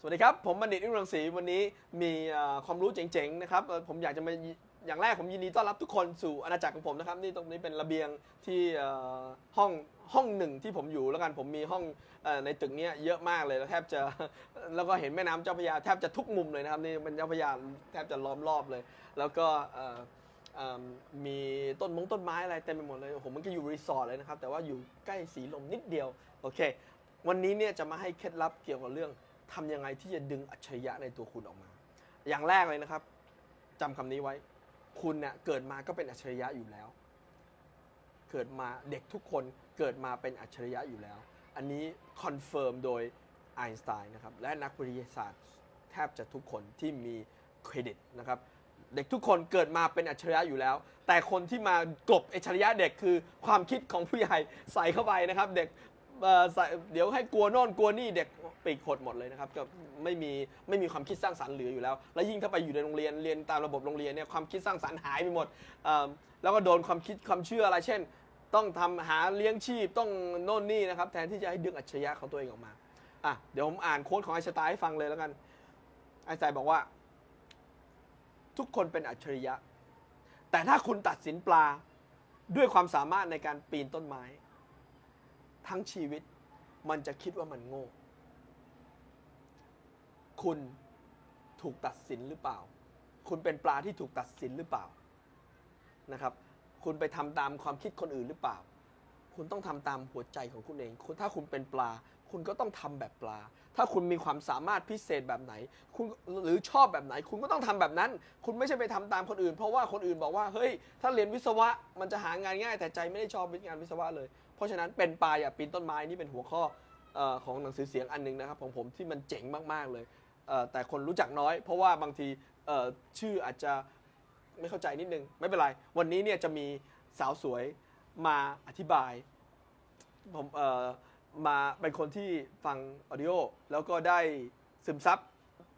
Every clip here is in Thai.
สวัสดีครับ ผมบัณฑิตอิรังศรีวันนี้มีความรู้เจ๋งๆนะครับผมอยากจะมาอย่างแรกผมยินดีต้อนรับทุกคนสู่อาณาจักรของผมนะครับนี่ตรงนี้เป็นระเบียงที่ห้องห้องหนึ่งที่ผมอยู่แล้วกันผมมีห้องในตึกนี้เยอะมากเลยแล้วแทบจะแล้วก็เห็นแม่น้ำเจ้าพระยาแทบจะทุกมุมเลยนะครับนี่เป็นเจ้าพระยาแทบจะล้อมรอบเลย แล้วก็มมีต้นมงต้นไม้อะไรเต็มไปหมดเลยผมมันก็อยู่รีสอร์ทเลยนะครับแต่ว่าอยู่ใกล้สีลมนิดเดียวโอเค วันนี้เนี่ยจะมาให้เคล็ดลับเกี่ยวกับเรื่อง ทำยังไงที่จะดึงอัจฉริยะในตัวคุณออกมา อย่างแรกเลยนะครับจำคำนี้ไว้ คุณเนี่ยเกิดมาก็เป็นอัจฉริยะอยู่แล้ว เกิดมาเด็กทุกคนเกิดมาเป็นอัจฉริยะอยู่แล้ว อันนี้คอนเฟิร์มโดยไอน์สไตน์นะครับและนักวิทยาศาสตร์แทบจะทุกคนที่มีเครดิตนะครับเด็กทุกคนเกิดมาเป็นอัจฉริยะอยู่แล้ว แต่คนที่มากลบอัจฉริยะเด็กคือความคิดของผู้ใหญ่ใส่เข้าไปนะครับ เด็กเอ่อใส่เดี๋ยวให้กลัวโน่นกลัวนี่เด็ก ปีกหดหมดเลยนะครับก็ไม่มีไม่มีความคิดสร้างสรรค์เหลืออยู่แล้ว แล้วยิ่งถ้าไปอยู่ในโรงเรียนเรียนตามระบบโรงเรียนเนี่ยความคิดสร้างสรรค์หายไปหมดแล้วก็โดนความคิดความเชื่ออะไรเช่น ต้องทำหาเลี้ยงชีพต้องโน่นนี่นะครับแทนที่จะให้ดึงอัจฉริยะของตัวเองออกมาอะเดี๋ยวผมอ่านโค้ดของไอสไตน์ให้ฟังเลยแล้วกันไอสไตน์บอกว่า ทุกคนเป็นอัจฉริยะ แต่ถ้าคุณตัดสินปลาด้วยความสามารถในการปีนต้นไม้ ทั้งชีวิตมันจะคิดว่ามันโง่ คุณถูกตัดสินหรือเปล่า คุณเป็นปลาที่ถูกตัดสินหรือเปล่านะครับ คุณไปทำตามความคิดคนอื่นหรือเปล่า คุณต้องทำตามหัวใจของคุณเองคุณถ้าคุณเป็นปลา คุณก็ต้องทำแบบปลา ถ้าคุณมีความสามารถพิเศษแบบไหน คุณหรือชอบแบบไหน คุณก็ต้องทำแบบนั้น คุณไม่ใช่ไปทำตามคนอื่น เพราะว่าคนอื่นบอกว่าเฮ้ย ถ้าเรียนวิศวะมันจะหางานง่าย แต่ใจไม่ได้ชอบงานวิศวะเลย เพราะฉะนั้นเป็นปลาอย่าปีนต้นไม้นี่เป็นหัวข้อของหนังสือเสียงอันหนึงนะครับของผมที่มันเจ๋งมากๆเลย แต่คนรู้จักน้อย เพราะว่าบางทีเอ่อชื่ออาจจะไม่เข้าใจนิดนึง ไม่เป็นไร วันนี้เนี่ยจะมีสาวสวยมาอธิบายผมเอ่อมาเป็นคนที่ฟังออดิโอแล้วก็ได้ซึมซับ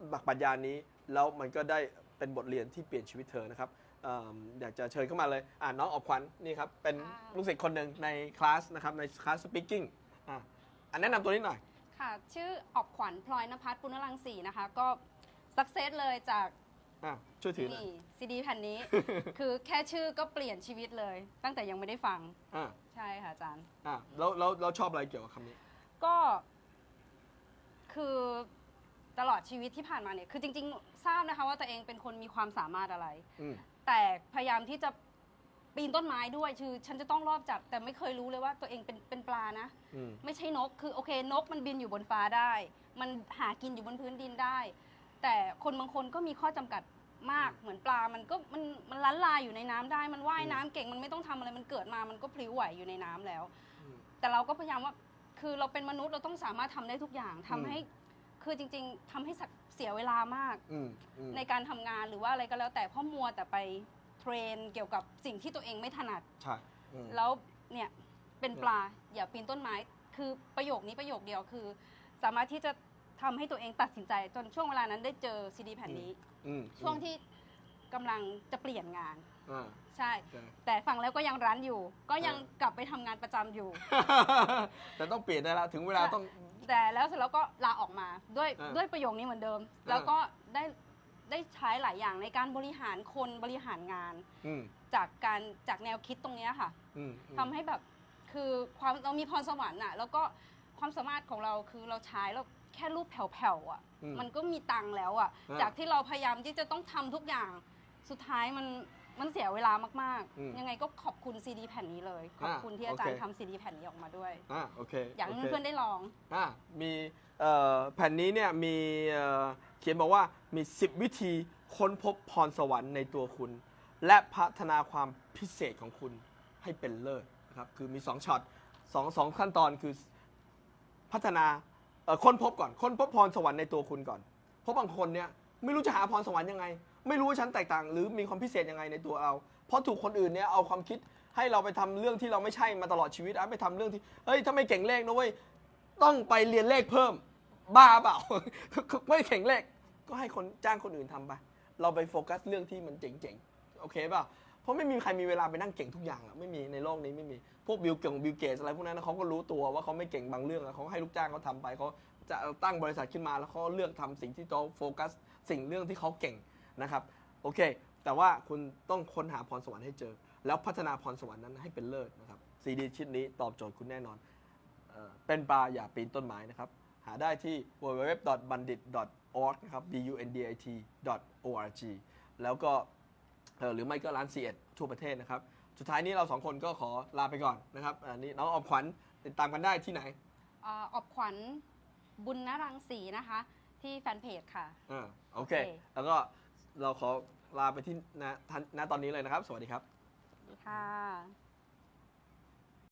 หลักปรัชญานี้ แล้วมันก็ได้เป็นบทเรียนที่เปลี่ยนชีวิตเธอนะครับเอิ่มอยากจะเชิญเข้ามาเลยอ่าน้องออกขวัญนี่ครับ เป็นค่ะลูกศิษย์คนหนึ่งในคลาสนะครับ ในคลาสสปีกิ้งอะอันแนะนำตัวนิดหน่อย ค่ะ ชื่อออกขวัญพลอยนภัสปุณรังสีนะคะ ก็สักเซสเลยจากอะช่วยถือหน่อย นี่ซีดีแผ่นนี้ คือแค่ชื่อก็เปลี่ยนชีวิตเลย ตั้งแต่ยังไม่ได้ฟัง อะใช่ค่ะอาจารย์ อะแล้วแล้วแล้วชอบอะไรเกี่ยวกับคำนี้ ก็คือตลอดชีวิตที่ผ่านมาเนี่ย คือจริง ๆ ทราบนะคะว่าตัวเองเป็นคนมีความสามารถอะไร อืม แต่พยายามที่จะ ปีนต้นไม้ด้วยคือฉันจะต้องรอบจับแต่ไม่เคยรู้เลยว่าตัวเองเป็นเป็นปลานะ อืม ไม่ใช่นก คือโอเคนกมันบินอยู่บนฟ้าได้ มันหากินอยู่บนพื้นดินได้ แต่คนบางคนก็มีข้อจำกัดมาก เหมือนปลา มันก็มันมันล้านลายอยู่ในน้ำได้ มันว่ายน้ำเก่ง มันไม่ต้องทำอะไร มันเกิดมา มันก็พลิ้วไหวอยู่ในน้ำแล้ว อืม แต่เราก็พยายามว่า คือเราเป็นมนุษย์เราต้องสามารถทำได้ทุกอย่างทำอืมให้ คือจริง ๆทำให้สักเสียเวลามาก อืมอืม ในการทำงานหรือว่าอะไรก็แล้วแต่เพ่อมัวแต่ไป เทรนเกี่ยวกับสิ่งที่ตัวเองไม่ถนัด ใช่อืม แล้วเนี่ยเป็นปลาอย่าปีนต้นไม้ คือประโยคนี้ประโยคเดียวคือ สามารถที่จะทำให้ตัวเองตัดสินใจ จนช่วงเวลานั้นได้เจอซีดีแผ่นนี้ อืมช่วงที่กำลังจะเปลี่ยนงาน อ่าใช่ ใช่ แต่ฟังแล้วก็ยังรั้นอยู่ ก็ยังเออ กลับไปทำงานประจำอยู่ แต่ต้องเปลี่ยนได้แล้วถึงเวลาต้อง แต่แล้วเสร็จแล้วก็ลาออกมาด้วยเออด้วยประโยคนี้เหมือนเดิมออแล้วก็ได้ ได้ใช้หลายอย่างในการบริหารคนบริหารงาน อืมจากการจากแนวคิดตรงเนี้ยค่ะ อืมทำให้แบบคือความเรามีพรสวรรค์อะแล้วก็ความสามารถของเราคือเราใช้แล้วแค่รูปแผ่วๆอะอืมันก็มีตังค์แล้วอะอ่า จากที่เราพยายามที่จะต้องทำทุกอย่างสุดท้ายมัน มันเสียเวลามากอืมๆ ยังไงก็ขอบคุณซีดีแผ่นนี้เลย ขอบอ่าคุณที่อาจารย์โอเค ทำซีดีแผ่นนี้ออกมาด้วย อ่าโอเคอยากให้โคเพื่อนๆได้ลอง อ่ามีเอ่อแผ่นนี้เนี่ยมีเอ่อเขียนบอกว่ามี 10 วิธีค้นพบพรสวรรค์ในตัวคุณ และพัฒนาความพิเศษของคุณให้เป็นเลิศนะครับคือมี 2ช็อตสองสองขั้นตอนคือพัฒนาเอ่อค้นพบก่อนค้นพบพรสวรรค์ในตัวคุณก่อน เพราะบางคนเนี่ยไม่รู้จะหาพรสวรรค์ยังไง ไม่รู้ว่าฉันแตกต่าง หรือมีความพิเศษยังไงในตัวเรา เพราะถูกคนอื่นเนี่ยเอาความคิดให้เราไปทำเรื่องที่เราไม่ใช่มาตลอดชีวิตอะไปทำเรื่องที่เฮ้ยถ้าไม่เก่งเลขนะเว้ยต้องไปเรียนเลขเพิ่ม บ้าเปล่า ไม่เก่งเลขก็ให้คนจ้างคนอื่นทำไป เราไปโฟกัสเรื่องที่มันเจ๋งๆ โอเคเปล่าเพราะไม่มีใครมีเวลาไปนั่งเก่งทุกอย่างอะไม่มีในโลกนี้ไม่มีพวกบิลเก่งบิลเกตอะไรพวกนั้นนะเขาก็รู้ตัวว่าเขาไม่เก่งบางเรื่องอะเขาให้ลูกจ้างเขาทำไปเขาจะตั้งบริษัทขึ้นมาแล้วเขาเลือกทำสิ่งที่เขาโฟกัสสิ่งเรื่องที่เขาเก่ง นะครับโอเค แต่ว่าคุณต้องค้นหาพรสวรรค์ให้เจอ แล้วพัฒนาพรสวรรค์นั้นให้เป็นเลิศนะครับซีดีชิ้นนี้ตอบโจทย์คุณแน่นอนเอ่อเป็นปลาอย่าปีนต้นไม้นะครับ หาได้ที่ www.bandit.org นะครับ b u n d i t .org แล้วก็เอ่อหรือไม่ก็ร้าน c 1ทั่วประเทศนะครับ สุดท้ายนี้เราสองคนก็ขอลาไปก่อนนะครับอันนี้น้องออมขวัญติดตามกันได้ที่ไหนอ่าออบขวัญบุญนรังสีนะคะ ที่แฟนเพจค่ะ อ่าโอเค โอเค แล้วก็ เราขอลาไปที่ณทันณตอนนี้เลยนะครับ สวัสดีครับ สวัสดีค่ะ